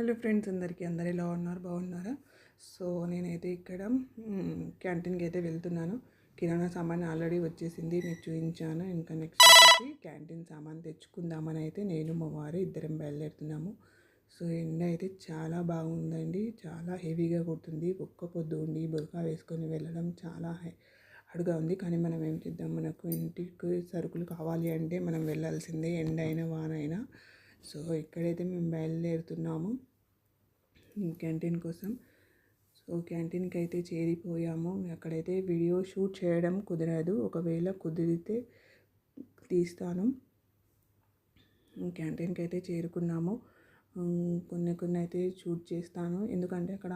Hello friends అందరికీ అందరు ఎలా ఉన్నారు? బాగున్నారా? సో నేనైతే ఇక్కడ క్యాంటీన్కి అయితే వెళ్తున్నాను. కిరాణా సామాన్ ఆల్రెడీ వచ్చేసింది మీకు చూపించాను ఇంకా నెక్స్ట్ వచ్చేసి క్యాంటీన్ సామాన్ తెచ్చుకుందామని అయితే నేను మా వారు ఇద్దరం బయలుదేరుతున్నాము. సో ఎండ అయితే చాలా బాగుందండి. చాలా హెవీగా కొడుతుంది. ఒక్క పొద్దు ఉండి బురకా వేసుకొని వెళ్ళడం చాలా హై అడుగా ఉంది. కానీ మనం ఏం చేద్దాం? మనకు ఇంటికి సరుకులు కావాలి అంటే మనం వెళ్ళాల్సిందే ఎండ అయినా వాన అయినా సో ఇక్కడైతే మేము బయలుదేరుతున్నాము. క్యాంటీన్ కోసం. సో క్యాంటీన్కి అయితే చేరిపోయాము. అక్కడైతే వీడియో షూట్ చేయడం కుదరదు. ఒకవేళ కుదిరితే తీస్తాను. క్యాంటీన్కి అయితే చేరుకున్నాము కొన్ని కొన్ని అయితే షూట్ చేస్తాను. ఎందుకంటే అక్కడ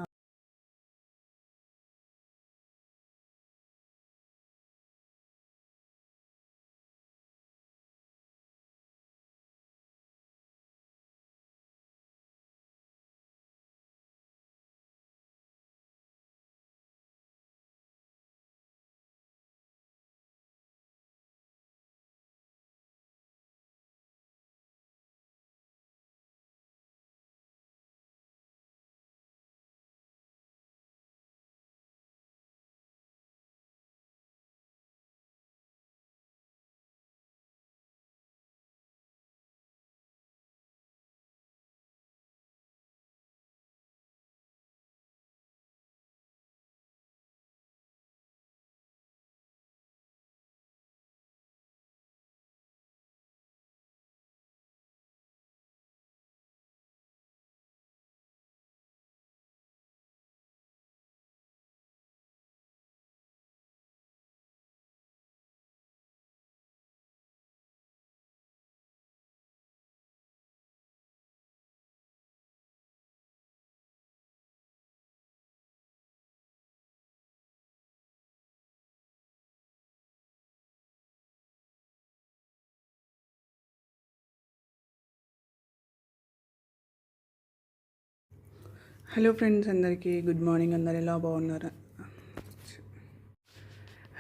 హలో ఫ్రెండ్స్ అందరికీ గుడ్ మార్నింగ్. అందరు ఎలా బాగున్నారు?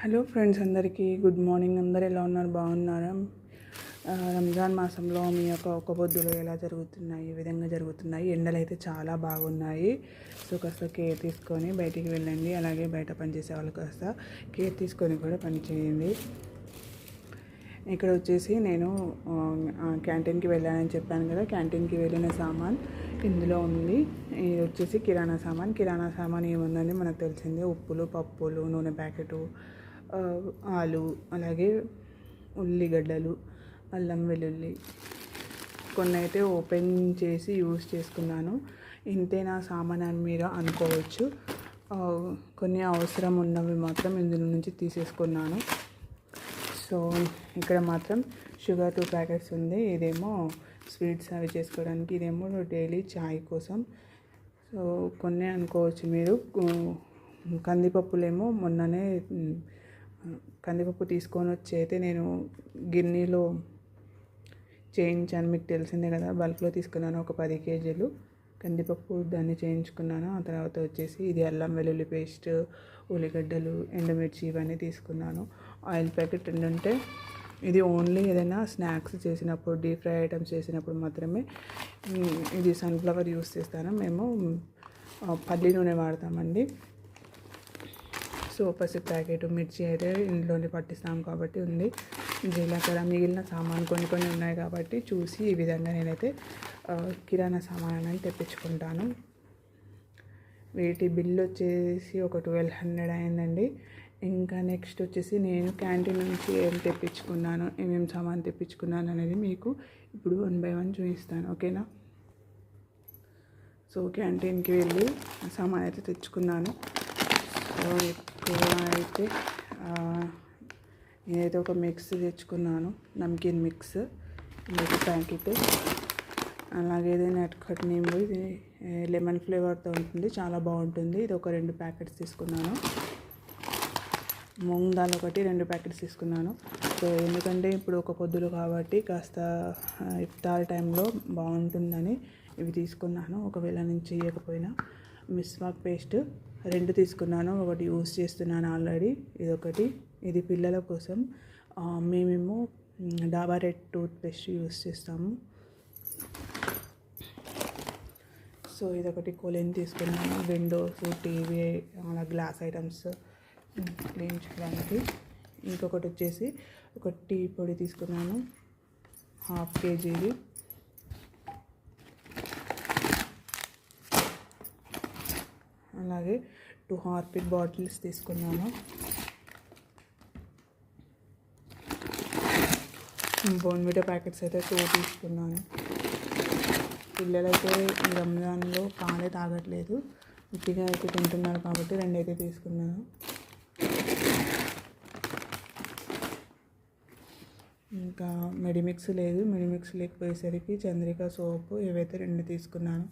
హలో ఫ్రెండ్స్ అందరికీ గుడ్ మార్నింగ్. అందరు ఎలా ఉన్నారు? బాగున్నారా? రంజాన్ మాసంలో మీ యొక్క ఒక్క పొద్దులు ఎలా జరుగుతున్నాయి? ఈ విధంగా జరుగుతున్నాయి? ఎండలు అయితే చాలా బాగున్నాయి. సో కాస్త కేర్ తీసుకొని బయటికి వెళ్ళండి. అలాగే బయట పనిచేసే వాళ్ళు కాస్త కేర్ తీసుకొని కూడా పనిచేయండి ఇక్కడ వచ్చేసి నేను క్యాంటీన్కి వెళ్ళానని చెప్పాను కదా. క్యాంటీన్కి వెళ్ళిన సామాన్ ఇందులో ఉంది. ఇది వచ్చేసి కిరాణా సామాన్. కిరాణా సామాన్ ఏముందని మనకు తెలిసిందే ఉప్పులు పప్పులు నూనె ప్యాకెటు ఆలు అలాగే ఉల్లిగడ్డలు అల్లం వెల్లుల్లి. కొన్ని అయితే ఓపెన్ చేసి యూస్ చేసుకున్నాను. ఇంతే నా సామాన్ అని మీరు అనుకోవచ్చు. కొన్ని అవసరం ఉన్నవి మాత్రం ఇందులో నుంచి తీసేసుకున్నాను. సో ఇక్కడ మాత్రం షుగర్ టూ ప్యాకెట్స్ ఉంది. ఇదేమో స్వీట్స్ అవి చేసుకోవడానికి ఇదేమో డైలీ చాయ్ కోసం. సో కొన్ని అనుకోవచ్చు మీరు. కందిపప్పులేమో మొన్ననే కందిపప్పు తీసుకొని వచ్చి అయితే నేను గిన్నెలో చేయించాను. మీకు తెలిసిందే కదా బల్క్లో తీసుకున్నాను ఒక పది కేజీలు. కందిపప్పు దాన్ని చేయించుకున్నాను. ఆ తర్వాత వచ్చేసి ఇది అల్లం వెల్లుల్లి పేస్ట్ ఉల్లిగడ్డలు ఎండుమిర్చి ఇవన్నీ తీసుకున్నాను. ఆయిల్ ప్యాకెట్ రెండు ఉంటే ఇది ఓన్లీ ఏదైనా స్నాక్స్ చేసినప్పుడు డీప్ ఫ్రై ఐటమ్స్ చేసినప్పుడు మాత్రమే ఇది సన్ఫ్లవర్ యూస్ చేస్తాను. మేము పల్లి నూనె వాడతామండి. సో పసుపు ప్యాకెట్ మిర్చి అయితే ఇంట్లోనే పట్టిస్తాం కాబట్టి ఉంది. జీలకర్ర మిగిలిన సామాన్ కొన్ని కొన్ని ఉన్నాయి కాబట్టి చూసి ఈ విధంగా నేనైతే కిరాణా సామాన్ అనేది తెప్పించుకుంటాను. వీటి బిల్ వచ్చేసి ఒక ట్వెల్వ్ హండ్రెడ్ అయిందండి. ఇంకా నెక్స్ట్ వచ్చేసి నేను క్యాంటీన్ నుంచి ఏం తెప్పించుకున్నాను ఏమేమి సామాన్ తెప్పించుకున్నాను అనేది మీకు ఇప్పుడు వన్ బై వన్ చూపిస్తాను ఓకేనా సో క్యాంటీన్కి వెళ్ళి సామాన్ అయితే తెచ్చుకున్నాను. సో ఎక్కువ అయితే నేనైతే ఒక మిక్స్ తెచ్చుకున్నాను నమ్కిన్ మిక్స్ ఇది ప్యాకెట్. అలాగే ఇది నట్కట్ నేమ్ ఇది లెమన్ ఫ్లేవర్తో ఉంటుంది చాలా బాగుంటుంది. ఇది ఒక రెండు ప్యాకెట్స్ తీసుకున్నాను. మూంగ్ దాల్ ఒకటి రెండు ప్యాకెట్స్ తీసుకున్నాను. సో ఎందుకంటే ఇప్పుడు ఒక పొద్దులు కాబట్టి కాస్త ఇఫ్తార్ టైంలో బాగుంటుందని ఇవి తీసుకున్నాను. ఒకవేళ నేను చేయకపోయినా మిస్వాక్ పేస్ట్ రెండు తీసుకున్నాను. ఒకటి యూస్ చేస్తున్నాను ఆల్రెడీ. ఇదొకటి. ఇది పిల్లల కోసం. మేమేమో డాబా రెడ్ టూత్ పేస్ట్ యూస్ చేస్తాము. సో ఇదొకటి కొలిన్ తీసుకున్నాను. విండోస్ టీవీ అలా గ్లాస్ ఐటమ్స్. క్లీన్ ఇంకొకటి వచ్చేసి ఒక టీ పొడి తీసుకున్నాను. హాఫ్ కేజీది అలాగే టూ హార్పిక్ బాటిల్స్ తీసుకున్నాను. బోన్విటా ప్యాకెట్స్ అయితే టూ తీసుకున్నాను. పిల్లలైతే రంజాన్లో పాలే తాగట్లేదు. ఉట్టిగా అయితే తింటున్నారు కాబట్టి రెండు అయితే తీసుకున్నాను. ఇంకా మిడిమిక్స్ లేదు. మిడిమిక్స్ లేకపోయేసరికి చంద్రిక సోపు ఇవైతే రెండు తీసుకున్నాను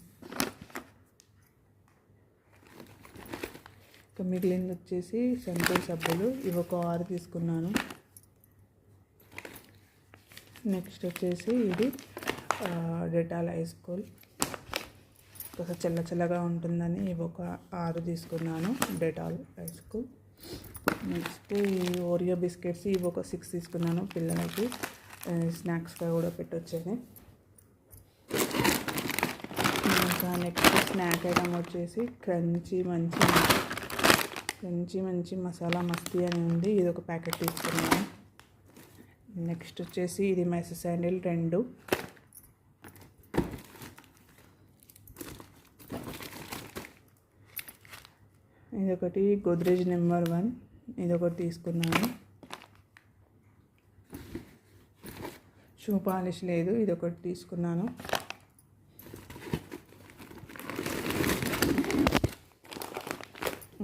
ఇంకా మిగిలింది వచ్చేసి సంతూర్ సబ్బులు ఇవి ఒక ఆరు తీసుకున్నాను. నెక్స్ట్ వచ్చేసి ఇది డెటాల్ ఐస్ కూల్. కొంచెం చల్ల చల్లగా ఉంటుందని ఇవి ఒక ఆరు తీసుకున్నాను డెటాల్ ఐస్ కూల్. నెక్స్ట్ ఈ ఓరియో బిస్కెట్స్ ఇవి ఒక సిక్స్ తీసుకున్నాను పిల్లలకి. స్నాక్స్గా కూడా పెట్టొచ్చేది ఇంకా నెక్స్ట్ స్నాక్ ఐటమ్ వచ్చేసి క్రంచీ మంచి క్రంచీ మంచి మసాలా మస్తీ అని ఉంది. ఇది ఒక ప్యాకెట్ తీసుకున్నాను. నెక్స్ట్ వచ్చేసి ఇది మెస్ శాండిల్ రెండు. ఇదొకటి గోద్రేజ్ నెంబర్ వన్. ఇదొకటి తీసుకున్నాను. షూ పాలిష్ లేదు ఇదొకటి తీసుకున్నాను.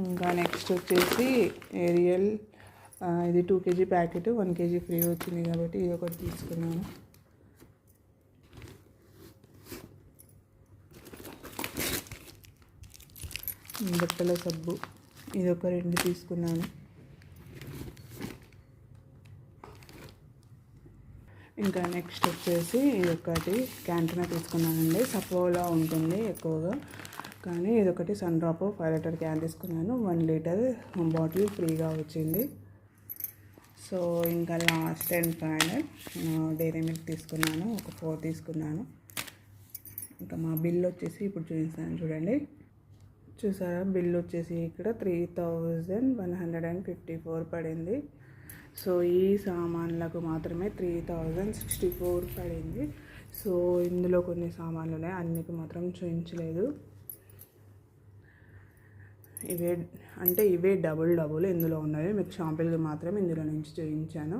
ఇంకా నెక్స్ట్ వచ్చేసి ఏరియల్ ఇది two KG packet one KG free వచ్చింది కాబట్టి ఇది ఒకటి తీసుకున్నాను. బట్టల సబ్బు ఇది ఒక రెండు తీసుకున్నాను. ఇంకా నెక్స్ట్ వచ్చేసి ఇది ఒకటి క్యాంటీనా తీసుకున్నానండి. సపోలా ఉంటుంది ఎక్కువగా. కానీ ఇదొకటి Sundrop five litre can తీసుకున్నాను. వన్ లీటర్ బాటిల్ ఫ్రీగా వచ్చింది. సో ఇంకా last and final Dairy Milk తీసుకున్నాను. ఒక ఫోర్ తీసుకున్నాను. ఇంకా మా బిల్ వచ్చేసి ఇప్పుడు చూపిస్తాను చూడండి. చూసారా? బిల్ వచ్చేసి ఇక్కడ three thousand one hundred and fifty four పడింది. సో ఈ సామాన్లకు మాత్రమే త్రీ థౌజండ్ సిక్స్టీ ఫోర్ పడింది. సో ఇందులో కొన్ని సామాన్లు ఉన్నాయి. అన్నికి మాత్రం చూపించలేదు. ఇవే అంటే ఇవే డబుల్ డబుల్ ఇందులో ఉన్నాయి మీకు షాంపుల్కి మాత్రం ఇందులో నుంచి చూపించాను.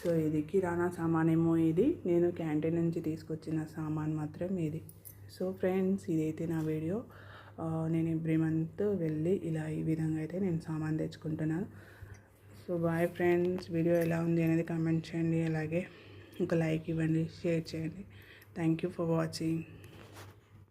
సో ఇది కిరాణా సామాన్ ఏమో ఇది. నేను క్యాంటీన్ నుంచి తీసుకొచ్చిన సామాన్ మాత్రం ఇది. సో ఫ్రెండ్స్ ఇదైతే నా వీడియో. నేను ఎవ్రీ మంత్ వెళ్ళి ఇలా ఈ విధంగా అయితే నేను సామాన్ తెచ్చుకుంటున్నాను. సో బాయ్ ఫ్రెండ్స్ వీడియో ఎలా ఉంది అనేది కామెంట్ చేయండి. అలాగే ఒక లైక్ ఇవ్వండి షేర్ చేయండి. Thank you for watching